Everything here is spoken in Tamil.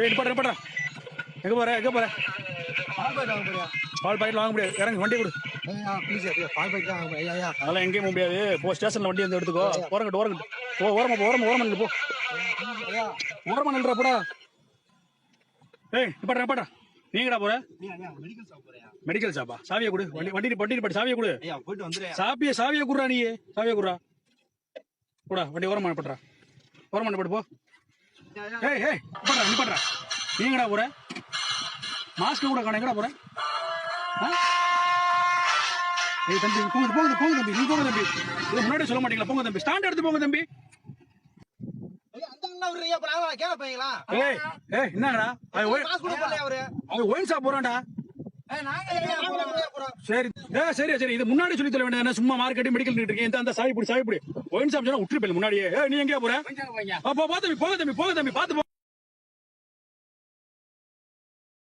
ஏய் நிப்பாட்ற நிப்பாட்ற எங்க போற எங்க போற? பால் பாக்கெட் வாங்க முடியாது. இறங்கு வண்டி கொடு. அதெல்லாம் எங்கேயும் முடியாது. போ ஸ்டேஷன்ல வண்டி வந்து எடுத்துக்கோ. ஓரங்கட்டு ஓரங்கட்டு. போ ஓரமா போ ஓரமா ஓரமா நில்லு போ. ஓரமா நில்றா போடா. ஏய் நிப்பாட்ற நிப்பாட்ற நீங்கடா போற? மெடிக்கல் ஷாப்பா சாவியை கொடு. வண்டி வண்டி வண்டி பட்டு சாவியை கொடு. சாப்பிய சாவியை குடுறா நீ சாவியை குடுறா. கூடா வண்டி ஓரமா நிப்பாட்றா ஓரமா நிப்பாட்டு போ. ஏய் ஏய் நிப்பாட்றா நிப்பாட்றா நீங்கடா போற? மாஸ்க் கூட காண எங்கடா போற? ஏய் தம்பி போங்க போங்க போங்க தம்பி. நீ போங்க தம்பி. இது முன்னாடி சொல்ல மாட்டீங்களா? போங்க தம்பி. ஸ்டாண்ட் எடுத்து போங்க தம்பி. ஏய் ஏய் என்னங்கடா? அது ஒயின் ஷாப் போறான்டா. சரி சரி சரி இது முன்னாடி சொல்லி தர வேண்டியது சும்மா மார்க்கெட் மெடிக்கல் இந்த அந்த சாவி பிடி சாவி பிடி. ஒயின் சொன்னா விட்டுருப்பேன் முன்னாடியே. ஏய் நீ எங்கேயா போற? அப்போ போ தம்பி போக தம்பி போக தம்பி. பாத்து போ.